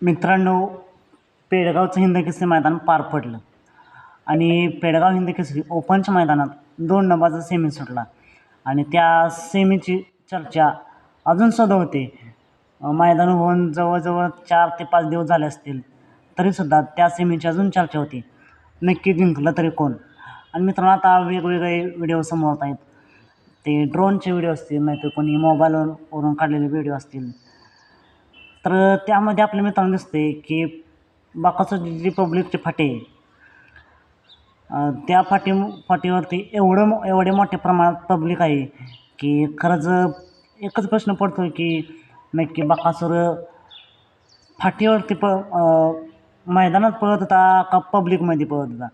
मित्रांनो पेडगावचं हिंदकेसरी मैदान पार पडलं. आणि पेडगाव हिंदकेसरी ओपनच्या मैदानात दोन डबाचा सेमी सुटला. आणि त्या सेमीची चर्चा अजून सुद्धा होते. मैदान होऊन जवळजवळ चार ते पाच दिवस झाले असतील तरीसुद्धा त्या सेमीची अजून चर्चा होती. नक्की जिंकलं तरी कोण? आणि मित्रांनो आता वेगवेगळे व्हिडिओ समोर आहेत. ते ड्रोनचे व्हिडिओ असतील नाहीतर कोणी मोबाईलवर वरून काढलेले व्हिडिओ असतील. तर त्यामध्ये आपल्या मित्रांना दिसते की बाकाचं जी पब्लिकचे फाटे त्या फाटी फाटीवरती एवढं मो- एवढे मोठ्या प्रमाणात पब्लिक आहे की खरंच एकच प्रश्न पडतो की नक्की बाकासूर फाटीवरती प मैदानात पळत होता का पब्लिकमध्ये पळत होता?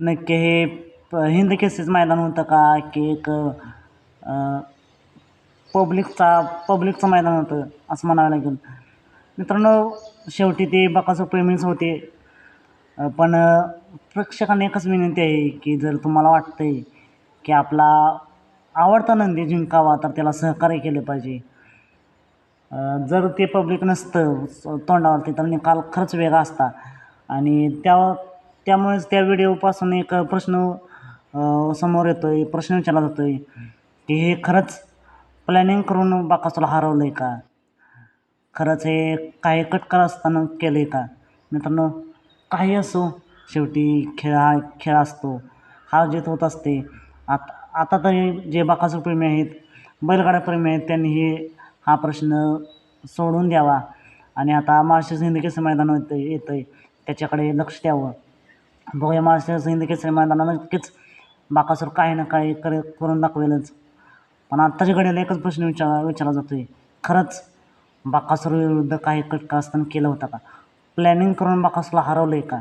नक्की हे प हिंद केसेस मैदान होतं का की एक पब्लिकचा पब्लिकचं मैदान होतं असं म्हणावं लागेल. मित्रांनो शेवटी ते बकाचं पेमेंट्स होते. पण प्रेक्षकांनी प्रेक्षकांना एकच विनंती आहे की जर तुम्हाला वाटतं आहे की आपला आवडता नंदी जिंकावा तर त्याला सहकार्य केलं पाहिजे. जर ते पब्लिक नसतं तोंडावरती तर निकाल खरंच वेगळा असता. आणि त्या त्यामुळेच त्या व्हिडिओपासून एक प्रश्न समोर येतो आहे प्रश्न विचारला जातो आहे की हे खरंच प्लॅनिंग करून बाकासुला हरवलं आहे का? खरंच हे काही कटकर असताना केलं आहे का? मित्रांनो काही असो शेवटी खेळ हा खेळ असतो. हार जीत होत असते आता आता तरी जे बाकासूर प्रेमी आहेत बैलगाड्या प्रेमी आहेत त्यांनी हे हा प्रश्न सोडून द्यावा. आणि आता महाराष्ट्र हिंद केसरी मैदान येतं येतं आहे त्याच्याकडे लक्ष द्यावं. बघूया महाराष्ट्र हिंद केसरी मैदानानं नक्कीच बाकासूर काही ना काही करे करून दाखवेलच. पण आत्ताच्या घडीला एकच प्रश्न विचार विचारला जातो आहे खरंच बाकासूर विरुद्ध काही कटका केलं होतं का? प्लॅनिंग करून बाकासूरला हरवलं आहे का?